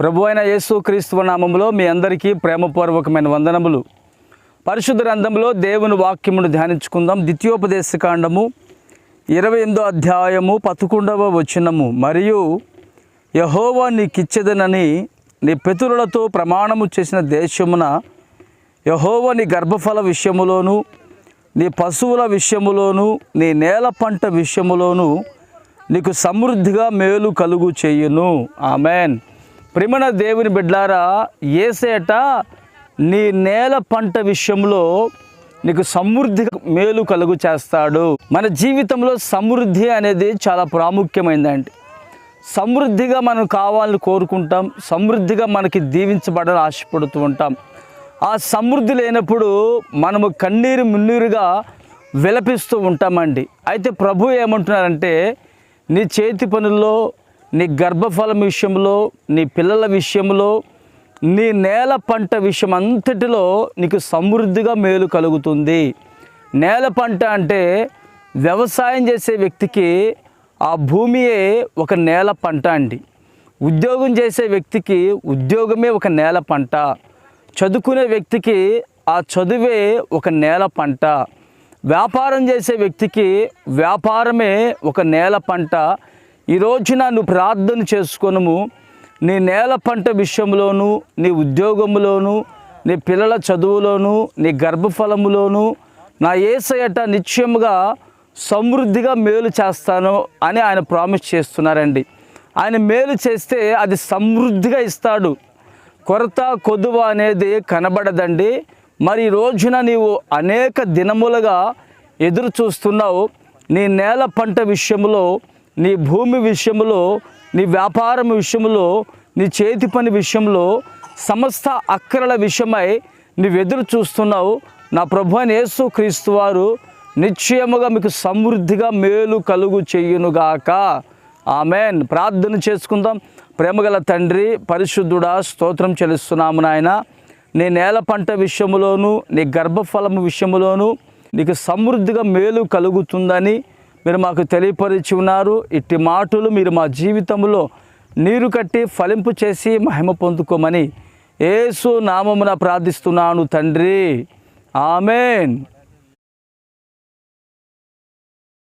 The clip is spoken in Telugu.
ప్రభు అయిన యేసు క్రీస్తు నామంలో మీ అందరికీ ప్రేమపూర్వకమైన వందనములు. పరిశుద్ధ గ్రంథంలో దేవుని వాక్యమును ధ్యానించుకుందాం. ద్వితీయోపదేశ కాండము ఇరవై ఎనిమిదో అధ్యాయము పదకొండవ వచనము. మరియు యహోవా నీకిచ్చేదనని నీ పితరులతో ప్రమాణము చేసిన దేశమున యహోవ నీ గర్భఫల విషయములోను నీ పశువుల విషయములోను నీ నేల పంట విషయములోను నీకు సమృద్ధిగా మేలు కలుగు చేయును. ఆమెన్. ప్రిమణ దేవుని బిడ్లారా ఏసేట నీ నేల పంట విషయంలో నీకు సమృద్ధిగా మేలు కలుగు చేస్తాడు. మన జీవితంలో సమృద్ధి అనేది చాలా ప్రాముఖ్యమైందండి. సమృద్ధిగా మనం కావాలని కోరుకుంటాం సమృద్ధిగా మనకి దీవించబడాలని ఆశపడుతూ ఉంటాం. ఆ సమృద్ధి లేనప్పుడు మనము కన్నీరు మున్నీరుగా విలపిస్తూ ఉంటామండి. అయితే ప్రభు ఏమంటున్నారంటే నీ చేతి పనుల్లో నీ గర్భఫలం విషయంలో నీ పిల్లల విషయంలో నీ నేల పంట విషయం అంతటిలో నీకు సమృద్ధిగా మేలు కలుగుతుంది. నేల పంట అంటే వ్యవసాయం చేసే వ్యక్తికి ఆ భూమియే ఒక నేల పంట అండి. ఉద్యోగం చేసే వ్యక్తికి ఉద్యోగమే ఒక నేల పంట. చదువుకునే వ్యక్తికి ఆ చదువే ఒక నేల పంట. వ్యాపారం చేసే వ్యక్తికి వ్యాపారమే ఒక నేల పంట. ఈ రోజున నువ్వు ప్రార్థన చేసుకొనము. నీ నేల పంట విషయంలోను నీ ఉద్యోగంలోను నీ పిల్లల చదువులోను నీ గర్భఫలములోను నా ఏసయట నిత్యముగా సమృద్ధిగా మేలు చేస్తాను అని ఆయన ప్రామిస్ చేస్తున్నారండి. ఆయన మేలు చేస్తే అది సమృద్ధిగా ఇస్తాడు. కొరత కొదువ అనేది కనబడదండి. మరి రోజున నీవు అనేక దినములుగా ఎదురు చూస్తున్నావు నీ నేల పంట విషయంలో నీ భూమి విషయంలో నీ వ్యాపారం విషయంలో నీ చేతి పని విషయంలో సమస్త అక్కరల విషయమై నీవెదురు ఎదురు చూస్తున్నావు. నా ప్రభు యేసు క్రీస్తు వారు నిశ్చయముగా మీకు సమృద్ధిగా మేలు కలుగు చెయ్యునుగాక ఆమెన్. ప్రార్థన చేసుకుందాం. ప్రేమగల తండ్రి పరిశుద్ధుడా స్తోత్రం చెల్లిస్తున్నాము నాయన. నీ నేల పంట విషయంలోనూ నీ గర్భఫలము విషయంలోనూ నీకు సమృద్ధిగా మేలు కలుగుతుందని మీరు మాకు తెలియపరిచి ఉన్నారు. ఇట్టి మాటలు మీరు మా జీవితంలో నీరు కట్టి ఫలింపు చేసి మహిమ పొందుకోమని ఏసు నామమున ప్రార్థిస్తున్నాను తండ్రి. ఆమెన్.